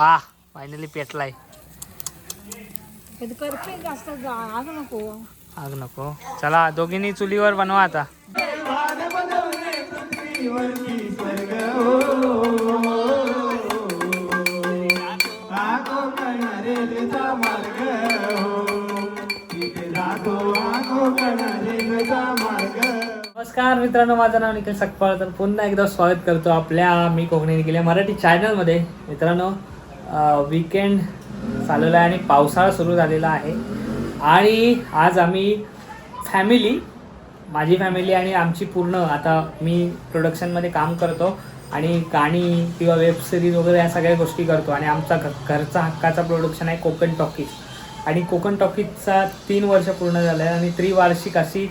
वा फायनली पेटलाय. जास्त आग नको. आग नको. चला दोघींनी चुलीवर बनवा आता. नमस्कार मित्रांनो माझं नाव निखिल सकपाळ. तर पुन्हा एकदा स्वागत करतो आपल्या मी कोकणी निखिल या मराठी चॅनलमध्ये मित्रांनो विकेंड चाललेला आहे आणि पावसाळा सुरू झालेला आहे. आणि आज आम्ही फॅमिली माझी फॅमिली आणि आमची पूर्ण आता मी प्रोडक्शनमध्ये काम करतो आणि गाणी किंवा वेब सिरीज वगैरे या सगळ्या गोष्टी करतो. आणि आमचा घरचा हक्काचा प्रोडक्शन आहे कोकण टॉकीज. आणि कोकण टॉकीजचा तीन वर्ष पूर्ण झालं आहे आणि त्रिवार्षिक अशी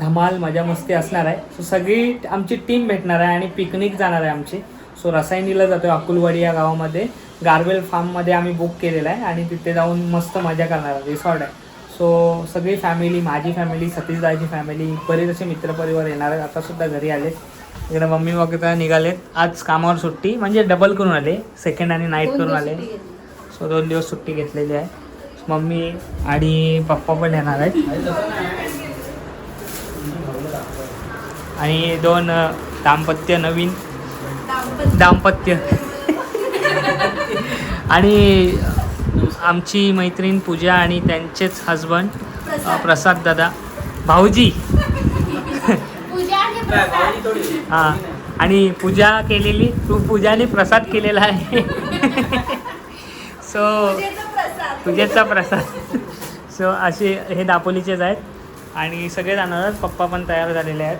धमाल मजा मस्ती असणार आहे. सो सगळी आमची टीम भेटणार आहे आणि पिकनिक जाणार आहे आमची. सो रसायनीला जातो अकुलवाडी या गावामध्ये. गारवेल फार्ममध्ये आम्ही बुक केलेलं आहे आणि तिथे जाऊन मस्त मजा करणार आहे रिसॉर्ट आहे. सो सगळी फॅमिली माझी फॅमिली सतीशदाची फॅमिली बरेच असे मित्रपरिवार येणार आहेत. आता सुद्धा घरी आले इकडे मम्मी वगैरे निघालेत. आज कामावर सुट्टी म्हणजे डबल करून आले. सेकंड आणि नाईट करून आले. सो दोन दिवस सुट्टी घेतलेली आहे. मम्मी आणि पप्पा पण येणार आहेत. आणि दोन दाम्पत्य नवीन. दाम्पत्य. आणि आमची मैत्रीण पूजा आणि त्यांचेच हजबंड प्रसाद. दादा. भाऊजी. हां. आणि पूजा केलेली तू पूजाने प्रसाद केलेला आहे. सो पूजेचा प्रसाद. सो असे हे दापोलीचेच आहेत. आणि सगळे जाणार आहेत. पप्पा पण तयार झालेले आहेत.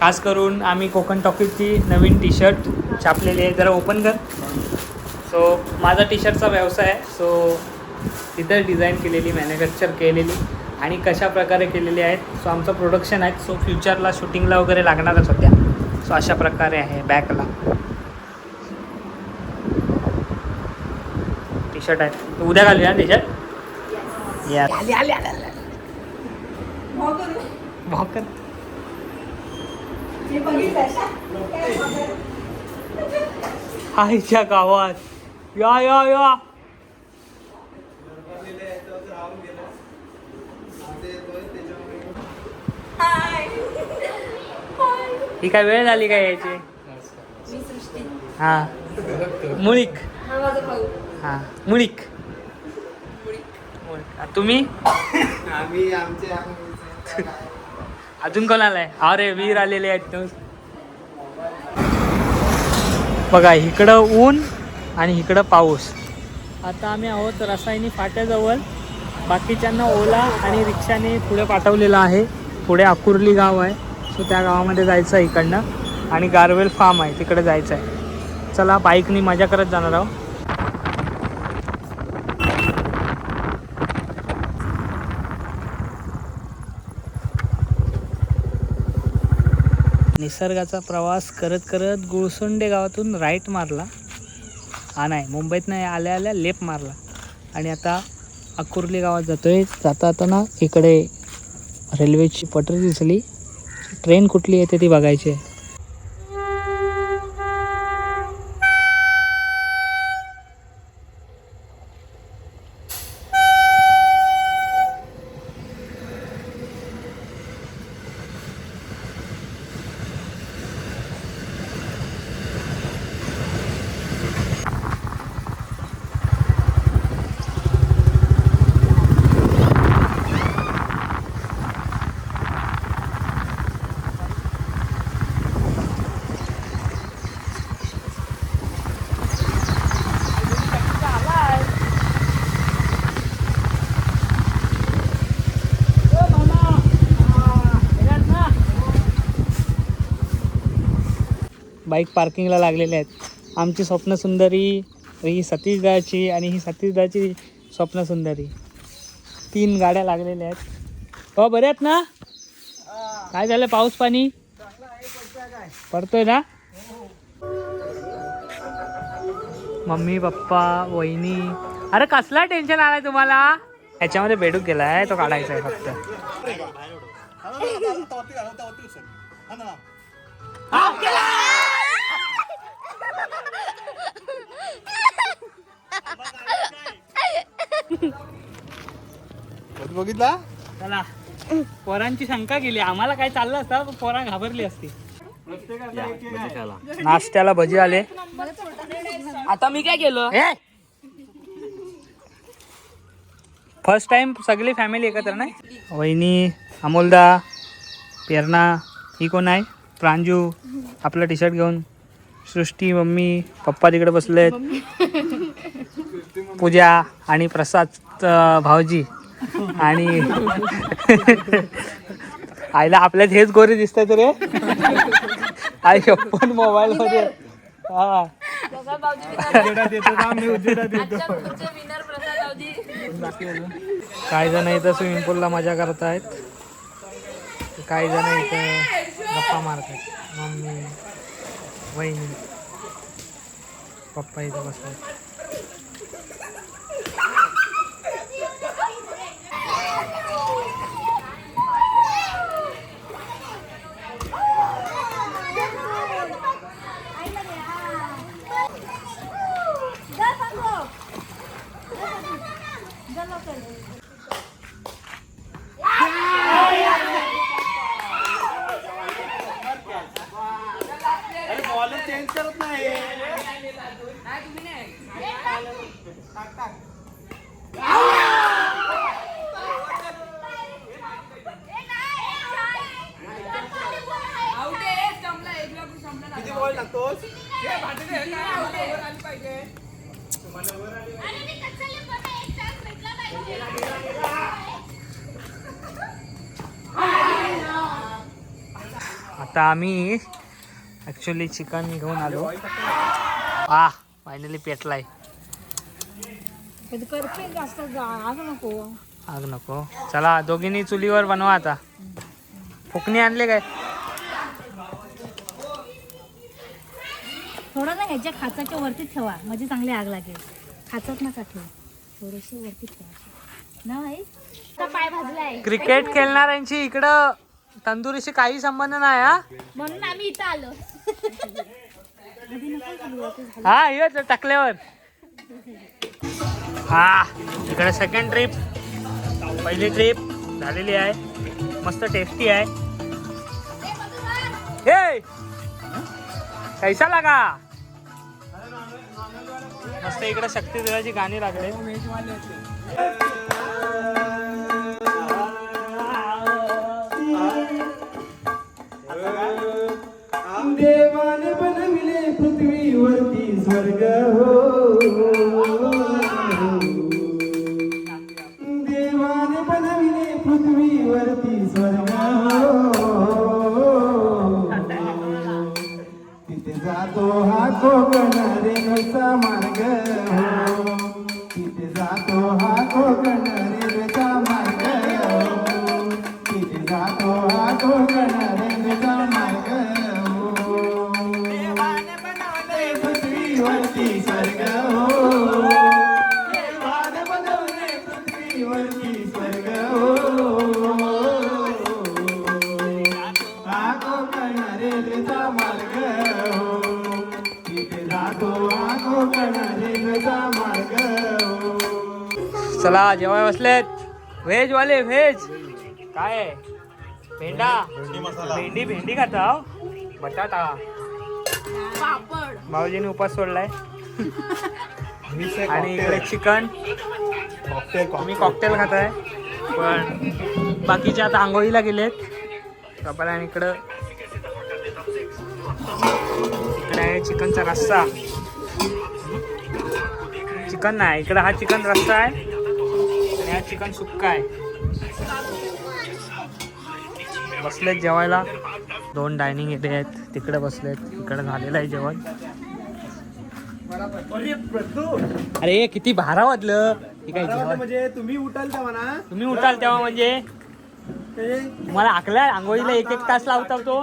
खास करून आम्ही कोकण टॉकीजची नवीन टी शर्ट छापलेली आहे. जरा ओपन कर. सो माझा टी शर्टचा व्यवसाय आहे. सो तिथं डिझाईन केलेली मॅन्युफॅक्चर केलेली आणि कशा प्रकारे केलेली आहेत. सो आमचं प्रोडक्शन आहे. सो फ्युचरला शूटिंगला वगैरे लागणारच होत्या सो अशा प्रकारे आहे बॅकला टी शर्ट आहे. तू उद्या घालूया टी शर्ट या भाकर आईच्या गावात. या या या. ही काय वेळ झाली काय यायची हा. मुळीक हा. मुळीक तुम्ही आम्ही आमचे अजून कोण आलाय? अरे वीर आलेले आहेत. बघा इकडं ऊन आणि इकडं पाऊस. आता आम्ही आहोत रसायनी फाट्याजवळ. बाकीच्यांना ओला आणि रिक्षाने पुढे पाठवलेलं आहे. पुढे अकुर्ली गाव आहे. सो त्या गावामध्ये जायचं आहे इकडनं. आणि गारवेल फार्म आहे. तिकडे जायचं आहे. चला बाईकनी मजा करत जाणार आहोत. निसर्गाचा प्रवास करत करत गुळसोंडे गावातून राईट मारला. हा नाही मुंबईत नाही आल्या आल्या लेप मारला. आणि आता अकुर्ली गावात जातोय. जाता जाताना इकडे रेल्वेची पटरी दिसली. ट्रेन कुठली येते ती बघायची आहे. बाईक पार्किंगला लागलेले आहेत. आमची स्वप्नसुंदरी ही सतीशदाची आणि ही सतीशदाची स्वप्नसुंदरी तीन गाड्या लागलेल्या आहेत. हो बरे आहेत ना? काय झालं? पाऊस पाणी? पडतोय ना? मम्मी पप्पा वहिनी. अरे कसला टेन्शन आलाय तुम्हाला? ह्याच्यामध्ये बेडूक गेलाय तो काढायचा आहे फक्त. बघितला? चला. पोरांची शंका केली. आम्हाला काय चाललं असतं? पोरा घाबरली असती. नाश्त्याला भजी आले. आता मी काय केलं? फर्स्ट टाइम सगळी फॅमिली एकत्र नाही? वहिनी अमोलदा पेरणा ही कोण आहे? प्रांजू आपला टी शर्ट घेऊन सृष्टी मम्मी पप्पा तिकडे बसलेत. पूजा आणि प्रसाद भाऊजी. आणि आईला आपल्यात हेच गोरे दिसत रे आई पण मोबाईल मध्ये हा. काही जण इथं स्विमिंग पूलला मजा करतायत काही जण इथं गप्पा मारतात. मम्मी वहिनी पप्पा इथं बसतात चेंज करत नाही किती बॉल टाकतोस आता आम्ही ॲक्च्युली चिकन घेऊन आलो. आ फायनली पेटलाय. करते जास्त आग नको. आग नको. चला दोघींनी चुलीवर बनवा आता. फुकणी आणले काय? थोडं ना ह्याच्या खाचाच्या वरती ठेवा. म्हणजे चांगली आग लागेल. खाचात नका ठेवा. थोडीशी वरती ठेवा. नाही पाय भाजलाय. क्रिकेट खेळणाऱ्यांची इकडं तंदुरीशी काही संबंध नाही हा? म्हणून आम्ही इथं आलो. हा ये टाकल्यावर. हा इकडे सेकंड ट्रिप पहिली ट्रिप झालेली आहे. मस्त टेस्टी आहे. हे कैसा लागा? मस्त इकडे शक्ती देवाची गाणी लागले. देवाने मार्ग हो. तिथे जातो मार्ग हो. चला जेवाय बसलेत. व्हेज वाले व्हेज. काय? आहे? भेंडा भेंडी भेंडी खाता हो? बटाटा. भाऊजीने उपास सोडलाय. आणि इकडे चिकन. तुम्ही कॉकटेल खाताय. पण बाकीचे आता आंघोळीला गेलेत. कपाल आणि इकडं इकडे आहे चिकनचा रस्सा. चिकन नाही इकडं हा चिकन रस्सा आहे आणि हा चिकन सुक्का आहे. बसलेत जेवायला. दोन डायनिंग एरिया आहेत तिकडे बसलेत इकडे झालेलं आहे जेवण. अरे किती बारा वाजलं हे म्हणजे तुम्ही उठाल तेव्हा ना. तुम्ही उठाल तेव्हा म्हणजे? तुम्हाला आकला आंघोळीला एक एक तास लावता तो.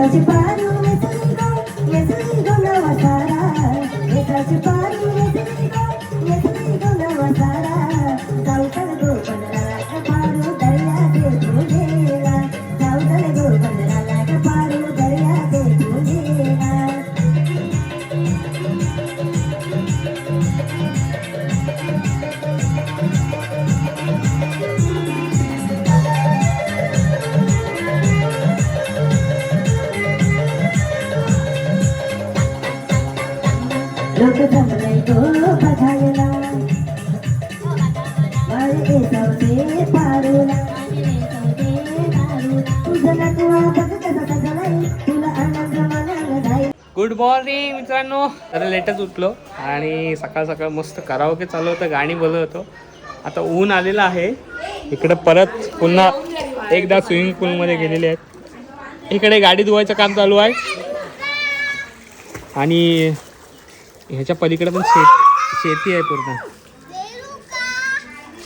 Tá de. जमलंय गो बघायला सौदे पारूला गुड मॉर्निंग मित्रांनो. जरा लेटच उठलो आणि सकाळ सकाळ मस्त करावके चालू होतं गाणी बोलत होतो. आता ऊन आलेलं आहे. इकडे परत पुन्हा एकदा स्विमिंग पूलमध्ये गेलेले आहेत. इकडे गाडी धुवायचं काम चालू आहे. आणि ह्याच्या पलीकडे पण शेत शेती आहे पूर्ण.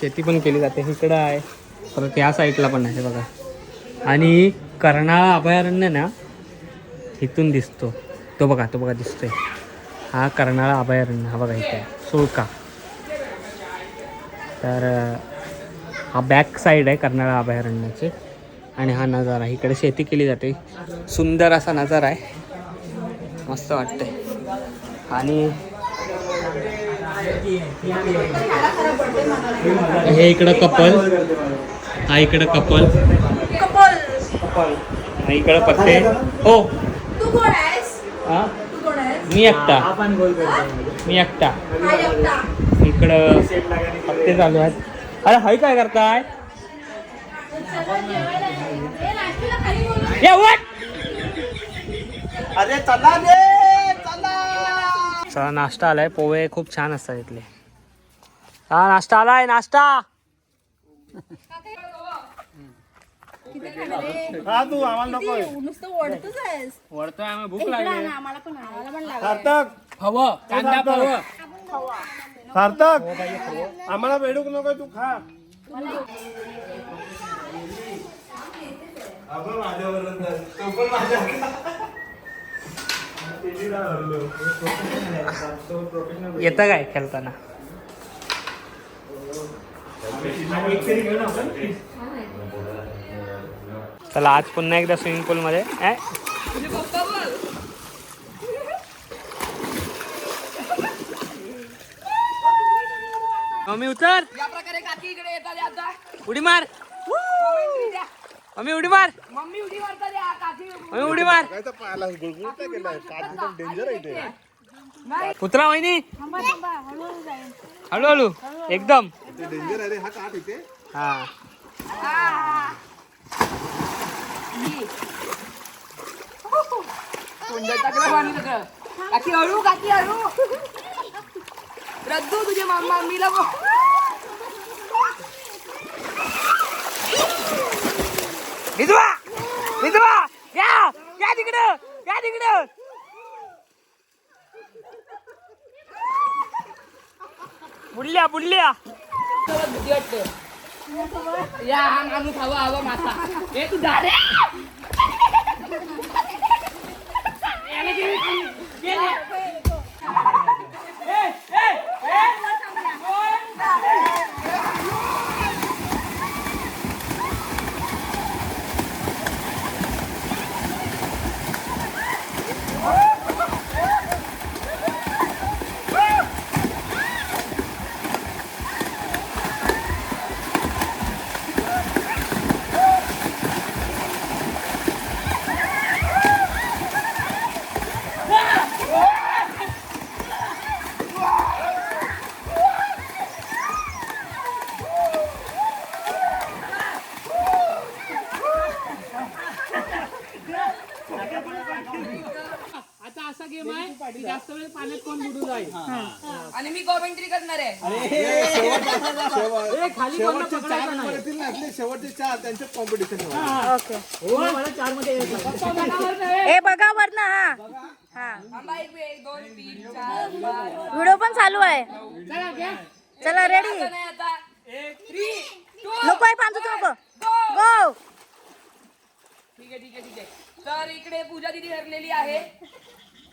शेती पण केली जाते. इकडं आहे. परत ह्या साईडला पण आहे बघा. आणि कर्नाळा अभयारण्य ना इथून दिसतो. तो बघा तो बघा दिसतोय. हा कर्नाळा अभयारण्य हा बघा इथे. सुळका. तर हा बॅक साईड आहे कर्नाळा अभयारण्याचे. आणि हा नजारा. इकडे शेती केली जाते. सुंदर असा नजारा आहे. मस्त वाटतंय. आणि हे इकडं कपल. हा इकडं कपल. कपल. हा इकडं पत्ते हो. तू कोण आहेस? हा? तू कोण आहेस? मी एकटा. मी एकटा. इकडं पत्ते चालू आहेत. अरे हाय काय करताय? अरे चला रे! चला नाश्ता आलाय. पोहे खूप छान असतात इथले. हा नाश्ता आलाय नाश्ता. हा तू आम्हाला नको. नुसतं ओढतच आहेस. वरतोय आम्ही भूक लागली. आम्हाला पण आम्हाला पण लागलं. सार्थक. हवं कांदा हवं सार्थक. आम्हाला नको तू खा. येतं काय खेळताना? चला आज पुन्हा एकदा स्विमिंग पूलमध्ये मध्ये मम्मी उतर. या प्रकारे काकी इकडे येतात आता. उडी मार. मम्मी उडी मार. मम्मी उडी मारतात या काकी मम्मी उडी मार. काय तर पायाला गुळगुळ केलाय काठी डेंजर आहे ते उतरा वहिनी. हळूहळू एकदम. ते डेंजर आहे रे. हा काठ इथे. हा. काकी हळू काकी हळू. रद्दू तुझे मामा मम्मीला बघ विधवा विधवा या! या तिकडं! या तिकडं! बुडल्या बुडल्या. भीती वाटते या हा माणूस हवा हवा मासा. हे तू झाडे आता असा गेम आहे की जास्त वेळ पाण्यात कोण बुडू जाईल आणि मी कॉमेंट्री करणार आहे. खाली कोण पकडायचं नाही. येतील ना आपले शेवटचे चार त्यांचे कॉम्पिटिशन हो, मला चारमध्ये येत ए बघा हा. हा. थांबा एक वेळ दोन तीन चार पाच व्हिडिओ पण चालू आहे. चला रेडी नाही आता. थ्री टू नको आहे पांजू नको गो ठीक आहे ठीक आहे ठीक आहे. तर इकडे पूजा दिदी ठरलेली आहे.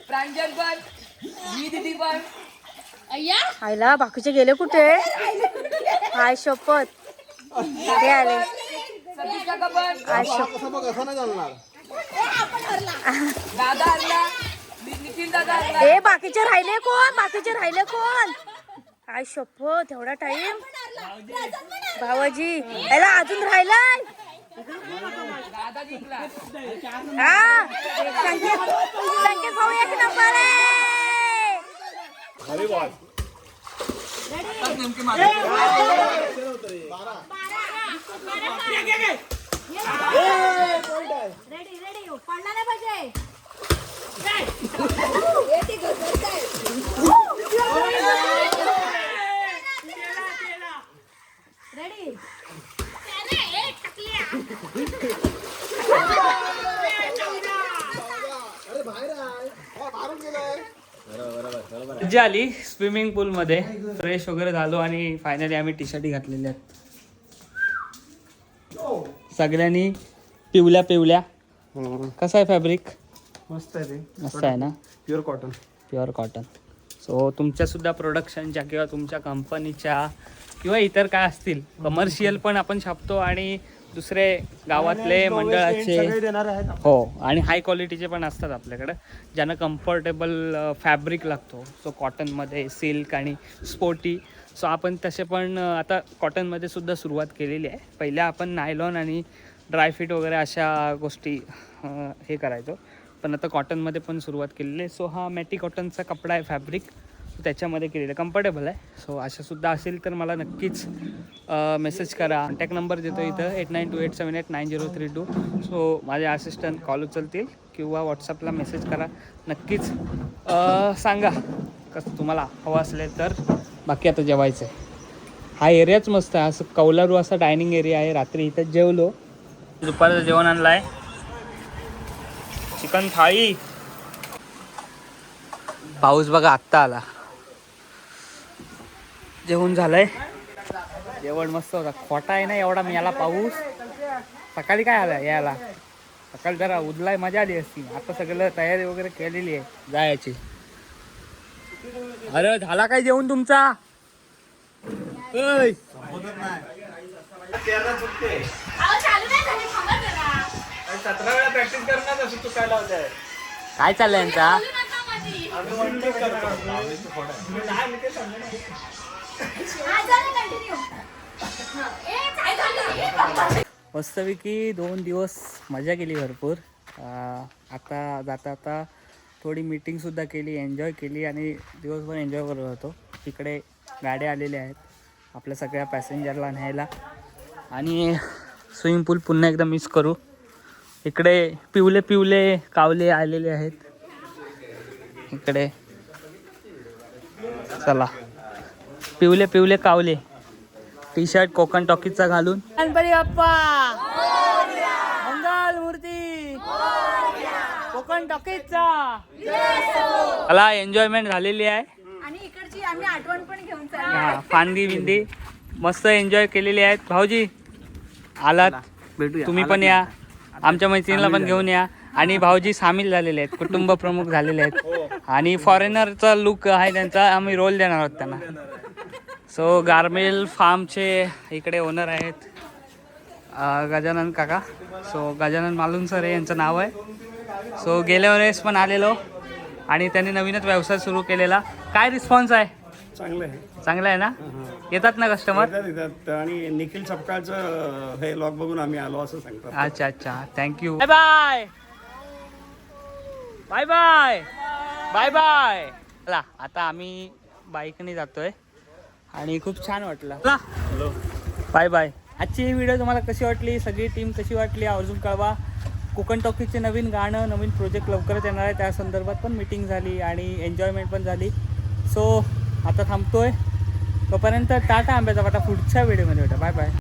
प्रांजल पण ही दिदी पण. आईला बाकीचे गेले कुठे? हाय शपथ. ते आले. हाय शपथ. कसं बघ असं नाही चालणार. दादा हरला. नि- निखिल दादा हरला. ए बाकीचे राहिले कोण? बाकीचे राहिले कोण? हाय शपथ एवढा टाइम भावाजी याला अजून राहिलाय? हा. संकेत संकेत भाऊ एक नंबर आहे. अरे बॉस रेडी रेडी पडला नाही पाहिजे रेडी अरे बाहेर आहे हा, मारून गेलाय मजा आली स्विमिंग पूलमध्ये. फ्रेश वगैरे झालो आणि फायनली आम्ही टी शर्टी घातलेल्या आहेत. सगळ्यांनी पिवल्या पिवल्या. कसं आहे फॅब्रिक मस्त आहे ते. मस्त आहे ना? Pure cotton pure cotton so तुमच्यासुद्धा प्रोडक्शनच्या किंवा तुमच्या कंपनीच्या किंवा इतर काय असतील कमर्शियल पण आपण छापतो आणि दुसरे गावातले मंडळाचे हो आणि हाय क्वालिटीचे पण असतात आपल्याकडं. ज्यांना कम्फर्टेबल फॅब्रिक लागतो सो कॉटनमध्ये सिल्क आणि स्पोर्टी सो आपण तसे पण आता कॉटनमध्ये सुद्धा सुरुवात केलेली आहे. पहिल्या आपण नायलॉन आणि ड्रायफिट वगैरे अशा गोष्टी हे करायचो. पण आता कॉटनमध्ये पण सुरुवात केलेली आहे. सो हा मॅटी कॉटनचा कपडा आहे फॅब्रिक त्याच्यामध्ये केलेलं कम्फर्टेबल आहे. सो अशा सुद्धा असेल तर मला नक्कीच मेसेज करा. कॉन्टॅक्ट नंबर देतो इथं eight nine two eight seven eight nine zero three two so माझे असिस्टंट कॉल उचलतील किंवा व्हॉट्सअपला मेसेज करा. नक्कीच सांगा कसं तुम्हाला हवं असले तर. बाकी आता जेवायचं आहे हा एरियाच मस्त आहे. असं कौलारू असा डायनिंग एरिया आहे. रात्री इथं जेवलो. दुपारचं जेवण आणलं आहे चिकन थाळी. पाऊस बघा आत्ता आला. जेवण झालंय. जेवण मस्त होता. खोटा आहे ना एवढा मी याला पाऊस सकाळी काय आला यायला? सकाळी जरा उदलाय मजा आली असती. आता सगळं तयारी वगैरे केलेली आहे जायची. अरे झाला काय जेवण तुमचा? ओय. सतरा वेळा प्रॅक्टिस करणार असं चुकायला होत काय चाललंय यांचा? मस्तपैकी दोन दिवस मजा केली भरपूर. आता जाता आता थोडी मीटिंगसुद्धा केली एन्जॉय केली आणि दिवसभर एन्जॉय करत होतो. तिकडे गाड्या आलेल्या आहेत आपल्या सगळ्या पॅसेंजरला न्यायला. आणि स्विमिंग पूल पुन्हा एकदा मिस करू. इकडे पिवले पिवले कावले आलेले आहेत. इकडे चला. पिवले पिवले कावले. टी शर्ट कोकण टॉकीजचा घालून. गणपती बाप्पा! मंगल मूर्ती! कोकण टॉकीजचा! मला एन्जॉयमेंट झालेली आहे. आणि इकडची आम्ही आठवण पण घेऊन हा, फांदी बिंदी. मस्त एन्जॉय केलेली आहेत. भाऊजी आलात. भेटूया. तुम्ही पण या. आमच्या मैत्रिणीला पण घेऊन या. आणि भाऊजी सामील झालेले आहेत. कुटुंब प्रमुख झालेले आहेत. आणि फॉरेनरचा लुक आहे त्यांचा. आम्ही रोल देणार आहोत त्यांना. सो गार्मेल फार्मचे इकडे ओनर आहेत अं, गजानन काका. सो गजानन मालून सर हे यांचं नाव आहे. सो गेल्या वेळेस पण आलेलो आणि त्यांनी नवीनच व्यवसाय सुरू केलेला. काय रिस्पॉन्स आहे? चांगलं आहे. चांगला आहे ना? येतात ना कस्टमर येतात आणि निखिल सपकाळचं हे लॉग बघून आम्ही आलो असं सांगतात. अच्छा अच्छा. Thank you bye bye bye bye bye bye चला आता आम्ही बाईकने जातोय. आणि खूप छान वाटलं. बाय बाय आजची ही व्हिडिओ तुम्हाला कशी वाटली? सगळी टीम कशी वाटली? आवर्जून कळवा. कोकण टॉकीजचे नवीन गाणं नवीन प्रोजेक्ट लवकरच येणार आहे. त्या संदर्भात पण मीटिंग झाली आणि एन्जॉयमेंट पण झाली. सो आता थांबतोय. तोपर्यंत टाटा आंब्याचा वाटा पुढच्या व्हिडिओमध्ये भेटा बाय बाय